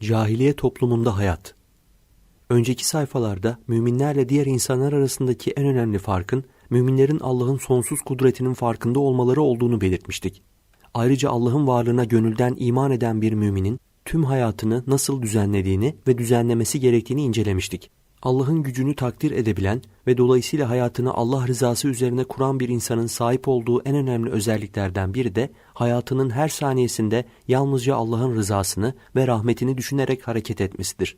Cahiliye toplumunda hayat. Önceki sayfalarda müminlerle diğer insanlar arasındaki en önemli farkın müminlerin Allah'ın sonsuz kudretinin farkında olmaları olduğunu belirtmiştik. Ayrıca Allah'ın varlığına gönülden iman eden bir müminin tüm hayatını nasıl düzenlediğini ve düzenlemesi gerektiğini incelemiştik. Allah'ın gücünü takdir edebilen ve dolayısıyla hayatını Allah rızası üzerine kuran bir insanın sahip olduğu en önemli özelliklerden biri de hayatının her saniyesinde yalnızca Allah'ın rızasını ve rahmetini düşünerek hareket etmesidir.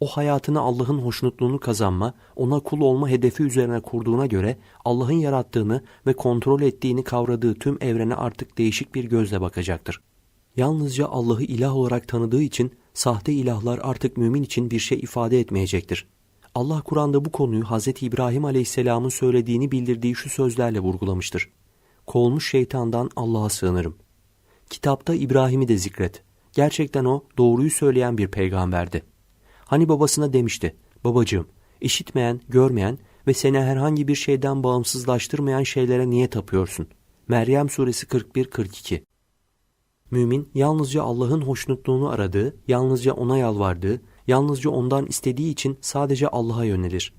O hayatını Allah'ın hoşnutluğunu kazanma, ona kul olma hedefi üzerine kurduğuna göre Allah'ın yarattığını ve kontrol ettiğini kavradığı tüm evrene artık değişik bir gözle bakacaktır. Yalnızca Allah'ı ilah olarak tanıdığı için sahte ilahlar artık mümin için bir şey ifade etmeyecektir. Allah Kur'an'da bu konuyu Hz. İbrahim Aleyhisselam'ın söylediğini bildirdiği şu sözlerle vurgulamıştır. Kovulmuş şeytandan Allah'a sığınırım. Kitapta İbrahim'i de zikret. Gerçekten o doğruyu söyleyen bir peygamberdi. Hani babasına demişti, babacığım, işitmeyen, görmeyen ve seni herhangi bir şeyden bağımsızlaştırmayan şeylere niye tapıyorsun? Meryem suresi 41-42 Mümin yalnızca Allah'ın hoşnutluğunu aradığı, yalnızca ona yalvardığı, yalnızca ondan istediği için sadece Allah'a yönelir.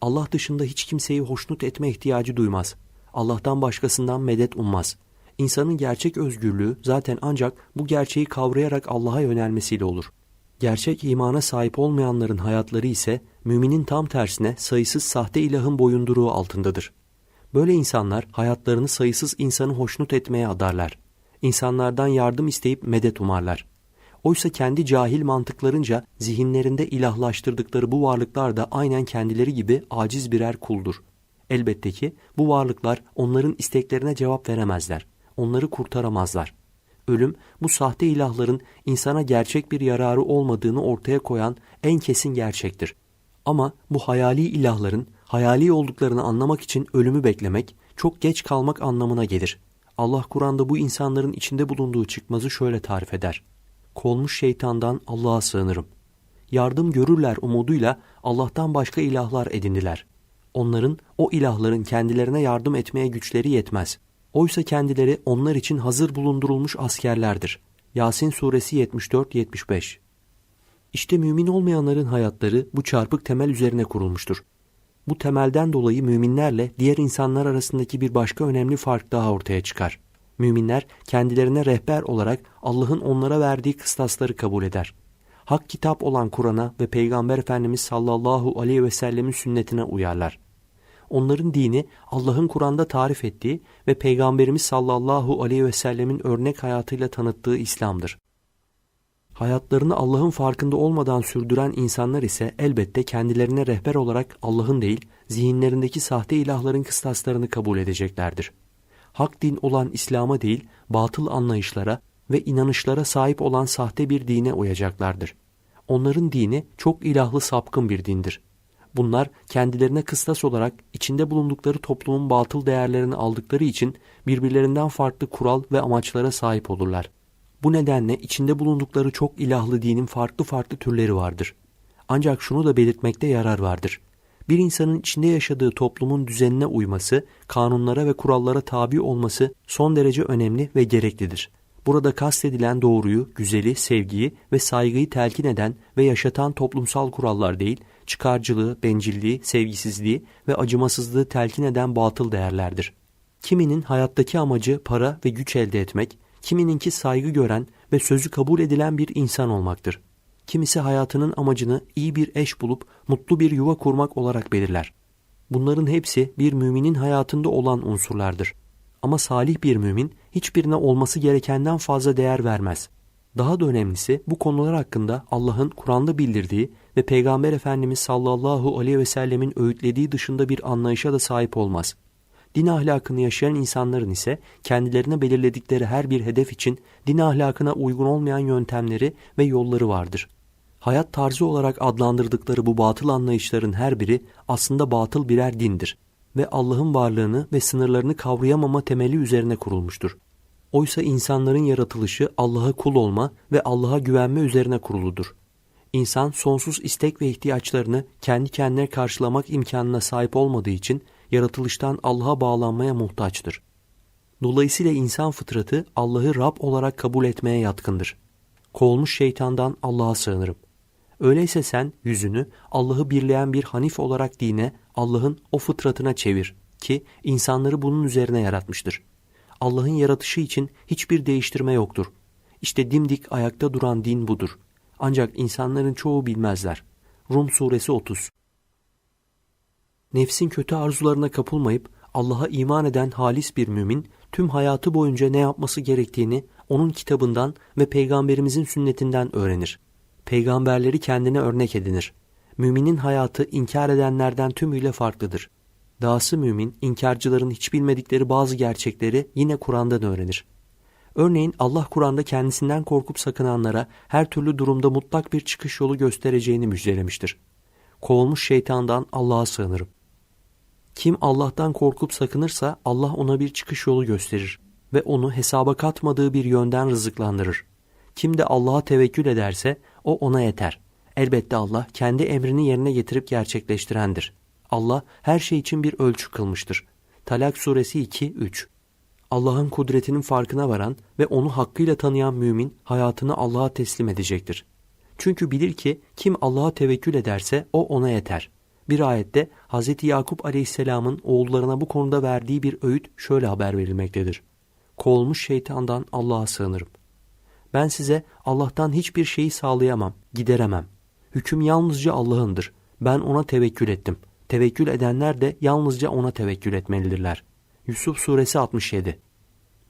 Allah dışında hiç kimseyi hoşnut etme ihtiyacı duymaz. Allah'tan başkasından medet ummaz. İnsanın gerçek özgürlüğü zaten ancak bu gerçeği kavrayarak Allah'a yönelmesiyle olur. Gerçek imana sahip olmayanların hayatları ise müminin tam tersine sayısız sahte ilahın boyunduruğu altındadır. Böyle insanlar hayatlarını sayısız insanı hoşnut etmeye adarlar. İnsanlardan yardım isteyip medet umarlar. Oysa kendi cahil mantıklarınca zihinlerinde ilahlaştırdıkları bu varlıklar da aynen kendileri gibi aciz birer kuldur. Elbette ki bu varlıklar onların isteklerine cevap veremezler. Onları kurtaramazlar. Ölüm bu sahte ilahların insana gerçek bir yararı olmadığını ortaya koyan en kesin gerçektir. Ama bu hayali ilahların hayali olduklarını anlamak için ölümü beklemek çok geç kalmak anlamına gelir. Allah Kur'an'da bu insanların içinde bulunduğu çıkmazı şöyle tarif eder. Kolmuş şeytandan Allah'a sığınırım. Yardım görürler umuduyla Allah'tan başka ilahlar edindiler. Onların o ilahların kendilerine yardım etmeye güçleri yetmez. Oysa kendileri onlar için hazır bulundurulmuş askerlerdir. Yasin suresi 74-75 İşte mümin olmayanların hayatları bu çarpık temel üzerine kurulmuştur. Bu temelden dolayı müminlerle diğer insanlar arasındaki bir başka önemli fark daha ortaya çıkar. Müminler kendilerine rehber olarak Allah'ın onlara verdiği kıstasları kabul eder. Hak kitap olan Kur'an'a ve Peygamber Efendimiz sallallahu aleyhi ve sellemin sünnetine uyarlar. Onların dini Allah'ın Kur'an'da tarif ettiği ve Peygamberimiz sallallahu aleyhi ve sellemin örnek hayatıyla tanıttığı İslam'dır. Hayatlarını Allah'ın farkında olmadan sürdüren insanlar ise elbette kendilerine rehber olarak Allah'ın değil, zihinlerindeki sahte ilahların kıstaslarını kabul edeceklerdir. Hak din olan İslam'a değil, batıl anlayışlara ve inanışlara sahip olan sahte bir dine uyacaklardır. Onların dini çok ilahlı sapkın bir dindir. Bunlar kendilerine kıstas olarak içinde bulundukları toplumun batıl değerlerini aldıkları için birbirlerinden farklı kural ve amaçlara sahip olurlar. Bu nedenle içinde bulundukları çok ilahlı dinin farklı farklı türleri vardır. Ancak şunu da belirtmekte yarar vardır. Bir insanın içinde yaşadığı toplumun düzenine uyması, kanunlara ve kurallara tabi olması son derece önemli ve gereklidir. Burada kastedilen doğruyu, güzeli, sevgiyi ve saygıyı telkin eden ve yaşatan toplumsal kurallar değil, çıkarcılığı, bencilliği, sevgisizliği ve acımasızlığı telkin eden batıl değerlerdir. Kiminin hayattaki amacı para ve güç elde etmek, kimininki saygı gören ve sözü kabul edilen bir insan olmaktır. Kimisi hayatının amacını iyi bir eş bulup mutlu bir yuva kurmak olarak belirler. Bunların hepsi bir müminin hayatında olan unsurlardır. Ama salih bir mümin hiçbirine olması gerekenden fazla değer vermez. Daha da önemlisi bu konular hakkında Allah'ın Kur'an'da bildirdiği ve Peygamber Efendimiz sallallahu aleyhi ve sellemin öğütlediği dışında bir anlayışa da sahip olmaz. Din ahlakını yaşayan insanların ise kendilerine belirledikleri her bir hedef için din ahlakına uygun olmayan yöntemleri ve yolları vardır. Hayat tarzı olarak adlandırdıkları bu batıl anlayışların her biri aslında batıl birer dindir ve Allah'ın varlığını ve sınırlarını kavrayamama temeli üzerine kurulmuştur. Oysa insanların yaratılışı Allah'a kul olma ve Allah'a güvenme üzerine kuruludur. İnsan sonsuz istek ve ihtiyaçlarını kendi kendine karşılamak imkanına sahip olmadığı için yaratılıştan Allah'a bağlanmaya muhtaçtır. Dolayısıyla insan fıtratı Allah'ı Rab olarak kabul etmeye yatkındır. Kovulmuş şeytandan Allah'a sığınırım. Öyleyse sen yüzünü Allah'ı birleyen bir hanif olarak dine, Allah'ın o fıtratına çevir ki insanları bunun üzerine yaratmıştır. Allah'ın yaratışı için hiçbir değiştirme yoktur. İşte dimdik ayakta duran din budur. Ancak insanların çoğu bilmezler. Rum suresi 30 Nefsin kötü arzularına kapılmayıp Allah'a iman eden halis bir mümin tüm hayatı boyunca ne yapması gerektiğini onun kitabından ve peygamberimizin sünnetinden öğrenir. Peygamberleri kendine örnek edinir. Müminin hayatı inkar edenlerden tümüyle farklıdır. Dahası mümin, inkarcıların hiç bilmedikleri bazı gerçekleri yine Kur'an'dan öğrenir. Örneğin Allah Kur'an'da kendisinden korkup sakınanlara her türlü durumda mutlak bir çıkış yolu göstereceğini müjdelemiştir. Kovulmuş şeytandan Allah'a sığınırım. Kim Allah'tan korkup sakınırsa Allah ona bir çıkış yolu gösterir ve onu hesaba katmadığı bir yönden rızıklandırır. Kim de Allah'a tevekkül ederse o ona yeter. Elbette Allah kendi emrini yerine getirip gerçekleştirendir. Allah her şey için bir ölçü kılmıştır. Talak suresi 2-3 Allah'ın kudretinin farkına varan ve onu hakkıyla tanıyan mümin hayatını Allah'a teslim edecektir. Çünkü bilir ki kim Allah'a tevekkül ederse o ona yeter. Bir ayette Hz. Yakup aleyhisselamın oğullarına bu konuda verdiği bir öğüt şöyle haber verilmektedir. Kovulmuş şeytandan Allah'a sığınırım. Ben size Allah'tan hiçbir şeyi sağlayamam, gideremem. Hüküm yalnızca Allah'ındır. Ben ona tevekkül ettim. Tevekkül edenler de yalnızca ona tevekkül etmelidirler. Yusuf suresi 67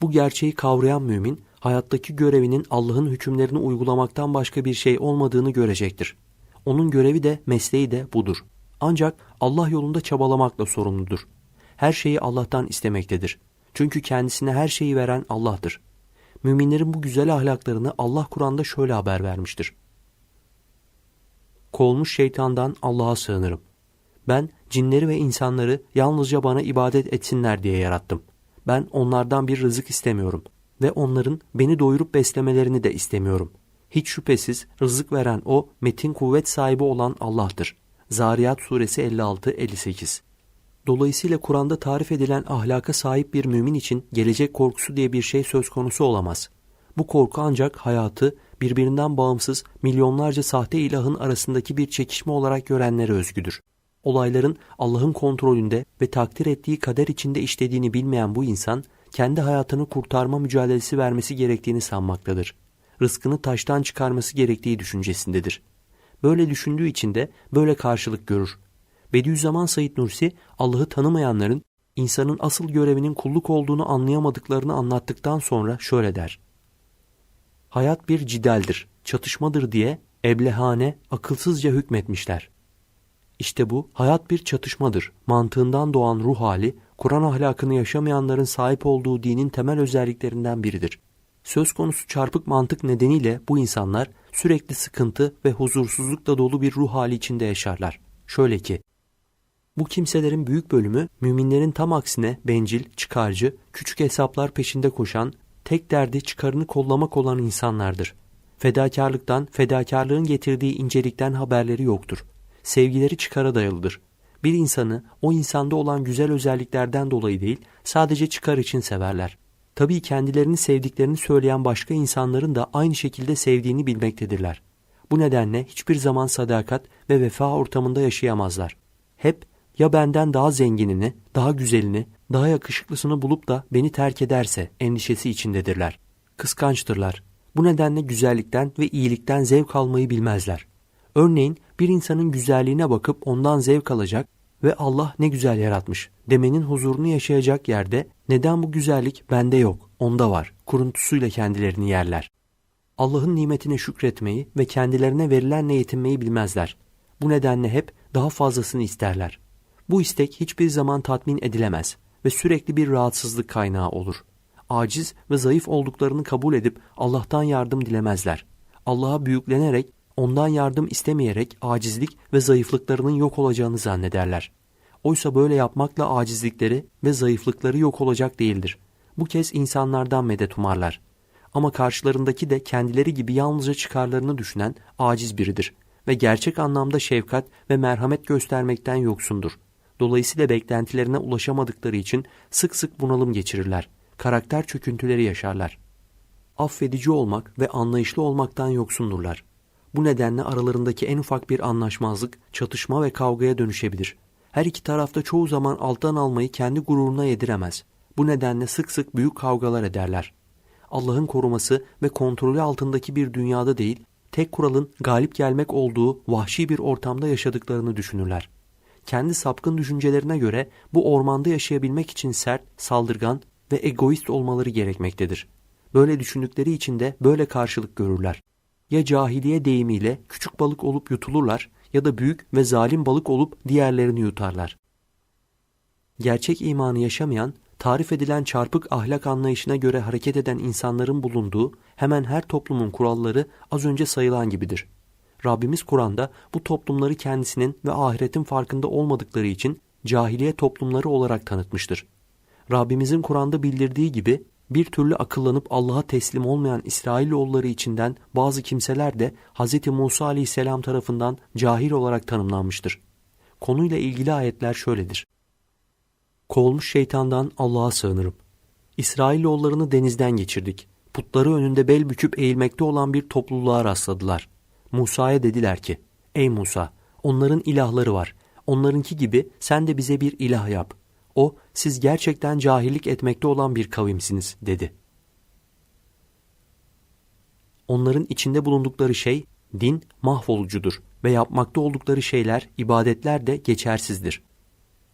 Bu gerçeği kavrayan mümin, hayattaki görevinin Allah'ın hükümlerini uygulamaktan başka bir şey olmadığını görecektir. Onun görevi de mesleği de budur. Ancak Allah yolunda çabalamakla sorumludur. Her şeyi Allah'tan istemektedir. Çünkü kendisine her şeyi veren Allah'tır. Müminlerin bu güzel ahlaklarını Allah Kur'an'da şöyle haber vermiştir. Kovulmuş şeytandan Allah'a sığınırım. Ben cinleri ve insanları yalnızca bana ibadet etsinler diye yarattım. Ben onlardan bir rızık istemiyorum ve onların beni doyurup beslemelerini de istemiyorum. Hiç şüphesiz rızık veren o metin kuvvet sahibi olan Allah'tır. Zariyat suresi 56-58 Dolayısıyla Kur'an'da tarif edilen ahlaka sahip bir mümin için gelecek korkusu diye bir şey söz konusu olamaz. Bu korku ancak hayatı birbirinden bağımsız milyonlarca sahte ilahın arasındaki bir çekişme olarak görenlere özgüdür. Olayların Allah'ın kontrolünde ve takdir ettiği kader içinde işlediğini bilmeyen bu insan, kendi hayatını kurtarma mücadelesi vermesi gerektiğini sanmaktadır. Rızkını taştan çıkarması gerektiği düşüncesindedir. Böyle düşündüğü için de böyle karşılık görür. Bediüzzaman Said Nursi, Allah'ı tanımayanların insanın asıl görevinin kulluk olduğunu anlayamadıklarını anlattıktan sonra şöyle der. Hayat bir cidaldir, çatışmadır diye eblehane, akılsızca hükmetmişler. İşte bu hayat bir çatışmadır. Mantığından doğan ruh hali, Kur'an ahlakını yaşamayanların sahip olduğu dinin temel özelliklerinden biridir. Söz konusu çarpık mantık nedeniyle bu insanlar sürekli sıkıntı ve huzursuzlukla dolu bir ruh hali içinde yaşarlar. Şöyle ki, bu kimselerin büyük bölümü müminlerin tam aksine bencil, çıkarcı, küçük hesaplar peşinde koşan, tek derdi çıkarını kollamak olan insanlardır. Fedakarlıktan, fedakarlığın getirdiği incelikten haberleri yoktur. Sevgileri çıkara dayalıdır. Bir insanı o insanda olan güzel özelliklerden dolayı değil, sadece çıkar için severler. Tabii kendilerini sevdiklerini söyleyen başka insanların da aynı şekilde sevdiğini bilmektedirler. Bu nedenle hiçbir zaman sadakat ve vefa ortamında yaşayamazlar. Hep ya benden daha zenginini, daha güzelini, daha yakışıklısını bulup da beni terk ederse endişesi içindedirler. Kıskançtırlar. Bu nedenle güzellikten ve iyilikten zevk almayı bilmezler. Örneğin bir insanın güzelliğine bakıp ondan zevk alacak ve Allah ne güzel yaratmış demenin huzurunu yaşayacak yerde neden bu güzellik bende yok, onda var kuruntusuyla kendilerini yerler. Allah'ın nimetine şükretmeyi ve kendilerine verilenle yetinmeyi bilmezler. Bu nedenle hep daha fazlasını isterler. Bu istek hiçbir zaman tatmin edilemez ve sürekli bir rahatsızlık kaynağı olur. Aciz ve zayıf olduklarını kabul edip Allah'tan yardım dilemezler. Allah'a büyüklenerek, ondan yardım istemeyerek acizlik ve zayıflıklarının yok olacağını zannederler. Oysa böyle yapmakla acizlikleri ve zayıflıkları yok olacak değildir. Bu kez insanlardan medet umarlar. Ama karşılarındaki de kendileri gibi yalnızca çıkarlarını düşünen aciz biridir ve gerçek anlamda şefkat ve merhamet göstermekten yoksundur. Dolayısıyla beklentilerine ulaşamadıkları için sık sık bunalım geçirirler. Karakter çöküntüleri yaşarlar. affedici olmak ve anlayışlı olmaktan yoksundurlar. Bu nedenle aralarındaki en ufak bir anlaşmazlık, çatışma ve kavgaya dönüşebilir. Her iki tarafta çoğu zaman alttan almayı kendi gururuna yediremez. Bu nedenle sık sık büyük kavgalar ederler. Allah'ın koruması ve kontrolü altındaki bir dünyada değil, tek kuralın galip gelmek olduğu vahşi bir ortamda yaşadıklarını düşünürler. Kendi sapkın düşüncelerine göre bu ormanda yaşayabilmek için sert, saldırgan ve egoist olmaları gerekmektedir. Böyle düşündükleri için de böyle karşılık görürler. Ya cahiliye deyimiyle küçük balık olup yutulurlar ya da büyük ve zalim balık olup diğerlerini yutarlar. Gerçek imanı yaşamayan, tarif edilen çarpık ahlak anlayışına göre hareket eden insanların bulunduğu hemen her toplumun kuralları az önce sayılan gibidir. Rabbimiz Kur'an'da bu toplumları kendisinin ve ahiretin farkında olmadıkları için cahiliye toplumları olarak tanıtmıştır. Rabbimizin Kur'an'da bildirdiği gibi bir türlü akıllanıp Allah'a teslim olmayan İsrailoğulları içinden bazı kimseler de Hz. Musa aleyhisselam tarafından cahil olarak tanımlanmıştır. Konuyla ilgili ayetler şöyledir. Kovulmuş şeytandan Allah'a sığınırım. İsrailoğullarını denizden geçirdik. Putları önünde bel büküp eğilmekte olan bir topluluğa rastladılar. Musa'ya dediler ki, Ey Musa, onların ilahları var. Onlarınki gibi sen de bize bir ilah yap. O, siz gerçekten cahillik etmekte olan bir kavimsiniz, dedi. Onların içinde bulundukları şey, din mahvolucudur ve yapmakta oldukları şeyler, ibadetler de geçersizdir.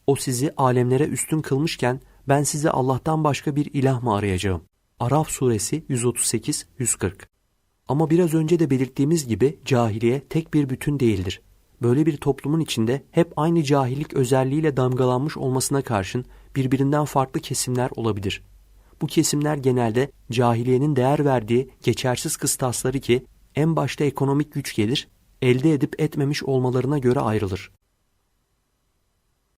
O sizi alemlere üstün kılmışken ben size Allah'tan başka bir ilah mı arayacağım? Araf suresi 138-140 Ama biraz önce de belirttiğimiz gibi cahiliye tek bir bütün değildir. Böyle bir toplumun içinde hep aynı cahillik özelliğiyle damgalanmış olmasına karşın birbirinden farklı kesimler olabilir. Bu kesimler genelde cahiliyenin değer verdiği geçersiz kıstasları ki en başta ekonomik güç gelir, elde edip etmemiş olmalarına göre ayrılır.